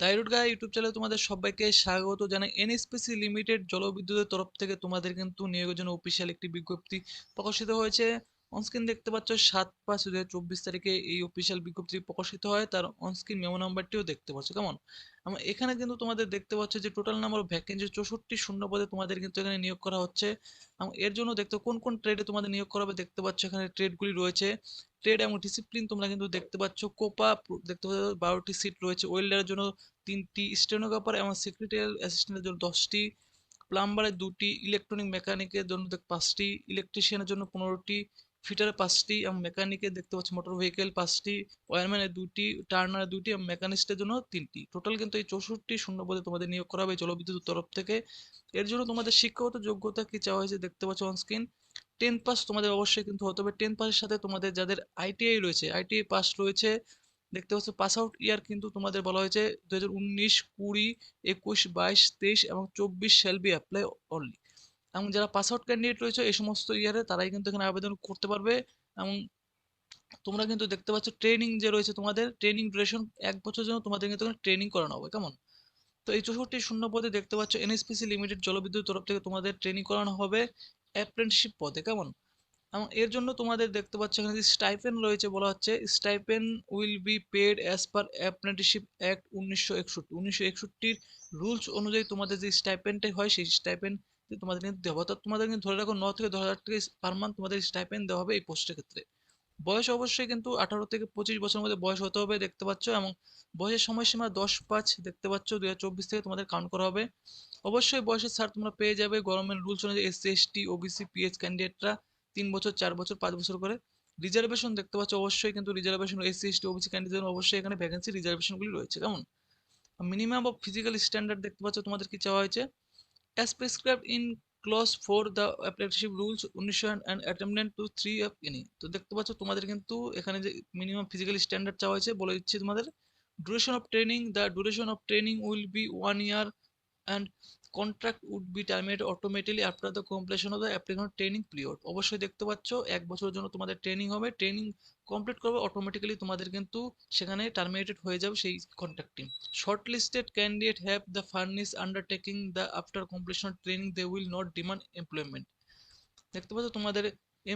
দাইরুড গায়ে ইউটিউব চ্যানেলে তোমাদের সবাইকে স্বাগত জানাই। এনএসপিসি লিমিটেড জলবিদ্যুতের তরফ থেকে তোমাদের কিন্তু নিয়োগের জন্য অফিসিয়াল একটি বিজ্ঞপ্তি প্রকাশিত হয়েছে। অনস্ক্রিন দেখতে পাচ্ছ সাত পাঁচ দু চব্বিশ তারিখে এই অফিসিয়াল বিজ্ঞপ্তি প্রকাশিত হয়। তার অনস্ক্রিন মেমো নাম্বারটিও দেখতে পাচ্ছ, কেমন? আমার এখানে কিন্তু তোমাদের দেখতে পাচ্ছ যে টোটাল নাম্বার ভ্যাকেন্সি চৌষট্টি শূন্য পদে তোমাদের কিন্তু এখানে নিয়োগ করা হচ্ছে। এবং এর জন্য দেখতে কোন কোন ট্রেডে তোমাদের নিয়োগ করা হবে দেখতে পাচ্ছ এখানে ট্রেডগুলি রয়েছে। ট্রেড এবং ডিসিপ্লিন তোমরা কিন্তু দেখতে পাচ্ছ কোপা দেখতে পাচ্ছ বারোটি সিট রয়েছে। ওয়েল্ডারের জন্য তিনটি স্টেনোগ্রাফার এবং সেক্রেটারিয়াল অ্যাসিস্ট্যান্টের জন্য দশটি। প্লাম্বারের দুটি ইলেকট্রনিক মেকানিকের জন্য পাঁচটি। ইলেকট্রিশিয়ানের জন্য পনেরোটি। ফিটারে পাঁচটি এবং মেকানিকের দেখতে পাচ্ছি, মোটর ভেহিকেল পাঁচটি, ওয়ারম্যানের দুটি টার্নার দুটি এবং মেকানিস্টের জন্য তিনটি। টোটাল কিন্তু এই চৌষট্টি শূন্য তোমাদের নিয়োগ করা হবে জলবিদ্যুৎ তরফ থেকে। এর জন্য তোমাদের শিক্ষাগত যোগ্যতা কি চাওয়া হয়েছে দেখতে পাচ্ছ অনস্ক্রিন টেন পাস তোমাদের অবশ্যই কিন্তু হতে হবে। টেন পাসের সাথে তোমাদের যাদের আইটিআই রয়েছে আইটিআই পাস রয়েছে, দেখতে পাচ্ছ পাস আউট ইয়ার কিন্তু তোমাদের বলা হয়েছে দু হাজার উনিশ, কুড়ি, একুশ, বাইশ, তেইশ এবং চব্বিশ শ্যাল বি অ্যাপ্লাই অনলি এবং যারা পাস আউট ক্যান্ডিডেট রয়েছে, এই সমস্ত ইয়ারে তারাই কিন্তু এখানে আবেদন করতে পারবে। এবং তোমরা কিন্তু দেখতে পাচ্ছ ট্রেনিং যে রয়েছে তোমাদের ট্রেনিং ডিউরেশন এক বছর জন্য তোমাদের কিন্তু ট্রেনিং করানো হবে, কেমন? তো এই চৌষট্টি শূন্য পদে দেখতে পাচ্ছ এনএসপিসি লিমিটেড জলবিদ্যুৎ তরফ থেকে তোমাদের ট্রেনিং করানো হবে অ্যাপ্রেন্টিসশিপ পদে, কেমন? এবং এর জন্য তোমাদের দেখতে পাচ্ছ এখানে যে স্টাইপেন রয়েছে বলা হচ্ছে stipend will be paid as per apprenticeship act উনিশশো একষট্টি। উনিশশো একষট্টির রুলস অনুযায়ী তোমাদের যে স্টাইপেনটাই হয়, সেই স্টাইপেন তোমাদের কিন্তু দেওয়া অর্থাৎ তোমাদের কিন্তু ধরে রাখো ন থেকে দশ হাজার টাকা পার মান্থ তোমাদের স্টাইপেন দেওয়া হবে এই পোস্টের ক্ষেত্রে। বয়স অবশ্যই কিন্তু আঠারো থেকে পঁচিশ বছরের মধ্যে বয়স হতে হবে, দেখতে পাচ্ছ, এবং বয়সের সময়সীমা দশ পাঁচ, দেখতে পাচ্ছ দু হাজার চব্বিশ থেকে তোমাদের কাউন্ট করা হবে। অবশ্যই বয়সের ছাড় তোমরা পেয়ে যাবে গভর্নমেন্ট রুলস অনুযায়ী এসসি এসটি ওবিসি পিএইচ ক্যান্ডিডেটরা তিন বছর, চার বছর, পাঁচ বছর করে। রিজার্ভেশন দেখতে পাচ্ছ, অবশ্যই কিন্তু reservation SC ST OBC candidate অবশ্যই এখানে ভ্যাকেন্সি রিজার্ভেশনগুলি রয়েছে। কেমন? মিনিমাম অফ ফিজিক্যাল স্ট্যান্ডার্ড দেখতে পাচ্ছ, তোমাদের কি চাওয়া হয়েছে? As prescribed in clause four the apprenticeship rules উনিশশো and attendant two three of any তো দেখতে পাচ্ছ, তোমাদের কিন্তু এখানে যে মিনিমাম ফিজিক্যাল স্ট্যান্ডার্ড চাওয়া হয়েছে, বলে দিচ্ছি তোমাদের। Duration of training the duration of training will be one year and contract would be terminated automatically after the completion of the applicant training period. অবশ্যই দেখতে পাচ্ছ, এক বছরের জন্য তোমাদের ট্রেনিং হবে। ট্রেনিং কমপ্লিট করবে অটোমেটিক্যালি তোমাদের কিন্তু সেখানে টার্মিনেটেড হয়ে যাবে সেই কন্ট্রাক্টটি shortlisted candidate have the furnish undertaking the after completion training they will not demand employment দেখতে পাচ্ছ, তোমাদের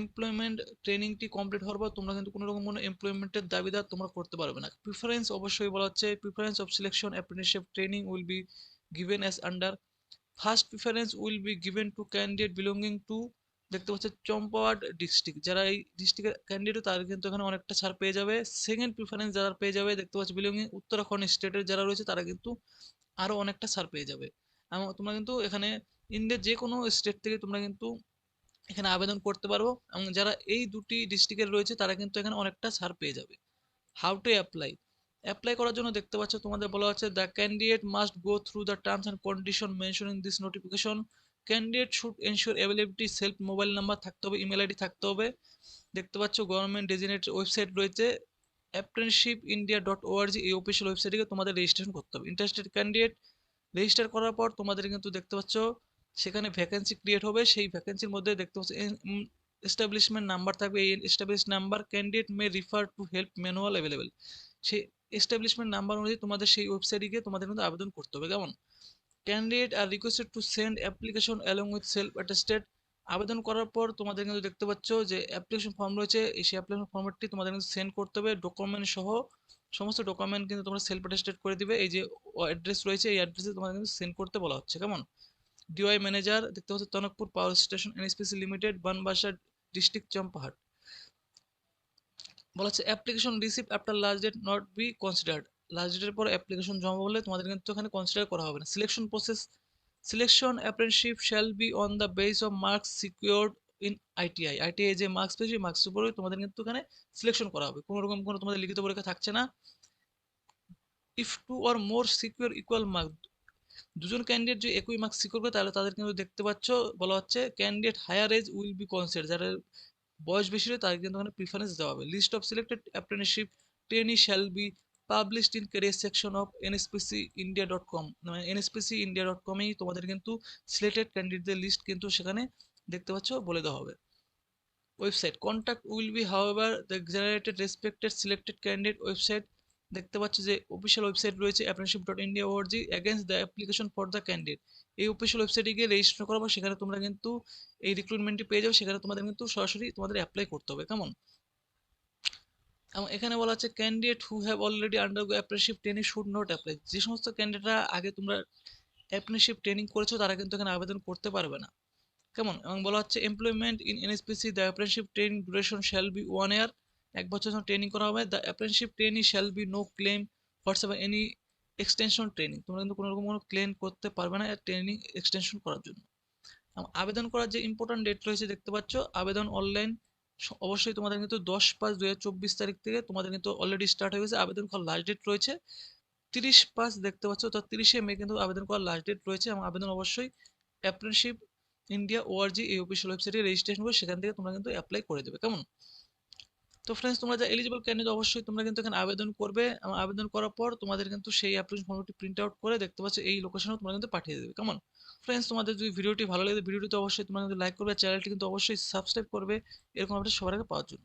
এমপ্লয়মেন্ট ট্রেনিংটি কমপ্লিট হওয়ার পর তোমরা কিন্তু কোনো রকম কোনো এমপ্লয়মেন্টের দাবিদার তোমরা করতে পারবে না। প্রিফারেন্স অবশ্যই বলা হচ্ছে preference of selection apprenticeship training will be given as under first preference will be given to candidate belonging to দেখতে পাচ্ছে চম্পাওয়ার্ড ডিস্ট্রিক্ট যারা এই ডিস্ট্রিক্টের ক্যান্ডিডেট তারা কিন্তু এখানে অনেকটা ছাড় পেয়ে যাবে। সেকেন্ড প্রিফারেন্স যারা পেয়ে যাবে, দেখতে পাচ্ছি বিলঙ্গিং উত্তরাখণ্ড স্টেটের যারা রয়েছে, তারা কিন্তু আরও অনেকটা ছাড় পেয়ে যাবে। এবং তোমরা কিন্তু এখানে ইন্ডিয়ার যে কোনো স্টেট থেকে তোমরা কিন্তু এখানে আবেদন করতে পারব এবং যারা এই দুটি ডিস্ট্রিক্টের রয়েছে, তারা কিন্তু এখানে অনেকটা ছাড় পেয়ে যাবে। হাউ টু অ্যাপ্লাই অ্যাপ্লাই করার জন্য দেখতে পাচ্ছ তোমাদের বলা হচ্ছে the candidate must go through the terms and condition mention in this notification candidate should ensure availability self mobile number থাকতে হবে ইমেল আইডি থাকতে হবে। দেখতে পাচ্ছ গভর্নমেন্ট ডেজিনেট ওয়েবসাইট রয়েছে। অ্যাপ্রেন্টশিপ ইন্ডিয়া ডট ওআরজি এই অফিসিয়াল ওয়েবসাইটে তোমাদের রেজিস্ট্রেশন করতে হবে। ইন্টারেস্টেড ক্যান্ডিডেট রেজিস্টার করার পর তোমাদের কিন্তু দেখতে পাচ্ছ সেখানে ভ্যাকেন্সি ক্রিয়েট হবে। সেই ভ্যাকেন্সির মধ্যে দেখতে পাচ্ছ এস্টাবলিশমেন্ট নাম্বার থাকবে। এই establish number candidate may refer to help manual available সেই এস্টাবলিশমেন্ট নাম্বার অনুযায়ী তোমাদের সেই ওয়েবসাইটে গিয়ে তোমাদের কিন্তু আবেদন করতে হবে, কেমন? Candidate are requested to send application along with self attested আবেদন করার পর তোমাদের কিন্তু দেখতে পাচ্ছ যে অ্যাপ্লিকেশন ফর্ম রয়েছে, এই সেই অ্যাপ্লিকেশন ফর্মটি তোমাদের কিন্তু সেন্ড করতে হবে ডকুমেন্ট সহ সমস্ত ডকুমেন্ট কিন্তু তোমরা সেলফ অ্যাটেস্টেড করে দিবে, এই যে অ্যাড্রেস রয়েছে, এই অ্যাড্রেসে তোমাদের কিন্তু সেন্ড করতে বলা হচ্ছে, কেমন? ডিওয়াই ম্যানেজার দেখতে পাচ্ছ Tanakpur power station NSPC limited Banbasa district Champawat বলা হচ্ছে application receive after last date not be considered last ডেটের পর অ্যাপ্লিকেশন জমা হলে তোমাদের কিন্তু এখানে কনসিডার করা হবে না। Selection process selection apprenticeship shall be on the base of marks secured in ITI ITI যে মার্কস পেয়েছে মার্কস উপরে তোমাদের কিন্তু এখানে সিলেকশন করা হবে। কোনো রকম কোনো তোমাদের লিখিত পরীক্ষা থাকছে না। If two or more secure equal mark দুজন ক্যান্ডিডেট যে একই মার্কস সিকিউর করে, তাহলে তাদের কিন্তু দেখতে পাচ্ছ, বলা হচ্ছে candidate higher age will be consider যারা বয়স বেশি হলে তাদের কিন্তু ওখানে প্রিফারেন্স দেওয়া হবে। List of selected apprenticeship trainee shall be published in career section of NSPC India dot com মানে এনএসপিসি ইন্ডিয়া ডট কমেই তোমাদের কিন্তু সিলেক্টেড ক্যান্ডিডেটদের লিস্ট কিন্তু সেখানে দেখতে পাচ্ছ, বলে দেওয়া হবে। Website contact will be however the generated respected selected candidate website দেখতে পাচ্ছ যে অফিসিয়াল ওয়েবসাইট রয়েছে apprenticeship dot India org against the application for the candidate এই অফিসিয়াল ওয়েবসাইটে গিয়ে রেজিস্টার করাবো, সেখানে তোমরা কিন্তু এই রিক্রুটমেন্টটি পেয়ে যাও, সেখানে তোমাদের কিন্তু সরাসরি তোমাদের অ্যাপ্লাই করতে হবে, কেমন? এবং এখানে বলা হচ্ছে candidate who have already undergo apprenticeship training should not apply যে সমস্ত ক্যান্ডিডেটরা আগে তোমরা অ্যাপ্রেন্টিসশিপ ট্রেনিং করেছ, তারা কিন্তু এখানে আবেদন করতে পারবে না। কেমন? এবং বলা হচ্ছে employment in NSPC the apprenticeship training duration shall be one year এক বছর যখন ট্রেনিং করা হবে the apprenticeship training shall be no claim whatsoever any extension training তোমরা কিন্তু কোনো রকম কোনো ক্লেম করতে পারবে না ট্রেনিং এক্সটেনশন করার জন্য। আবেদন করার যে ইম্পর্টেন্ট ডেট রয়েছে দেখতে পাচ্ছ, আবেদন অনলাইন অবশ্যই তোমাদের কিন্তু দশ পাঁচ দু তারিখ থেকে তোমাদের কিন্তু অলরেডি স্টার্ট হয়ে গেছে, আবেদন করার লাস্ট ডেট রয়েছে। তিরিশ পাঁচ দেখতে পাচ্ছ তো তিরিশে মে কিন্তু আবেদন করার লাস্ট ডেট রয়েছে এবং আবেদন অবশ্যই অ্যাপ্রেন্টশিপ ইন্ডিয়া ওআরজি এই অফিসিয়াল ওয়েবসাইটে রেজিস্ট্রেশন করে সেখান থেকে তোমরা কিন্তু অ্যাপ্লাই করে দেবে। কেমন? তো ফ্রেন্ডস তোমরা যা এলিজিবল ক্যান্ডিডেট অবশ্যই তোমরা কিন্তু এখানে আবেদন করবে। আবেদন করার পর তোমাদের কিন্তু সেই অ্যাপ্লিকেশন ফর্মটি প্রিন্ট আউট করে দেখতে পাচ্ছ এই লোকেশনে তোমরা কিন্তু পাঠিয়ে দেবে। কেমন ফ্রেন্ডস তোমাদের যদি ভিডিওটি ভালো লাগে ভিডিওটি তো অবশ্যই তোমরা কিন্তু লাইক করবে চ্যানেলটি কিন্তু অবশ্যই সাবস্ক্রাইব করবে। এরকম আপডেট সবার আগে পাওয়ার জন্য।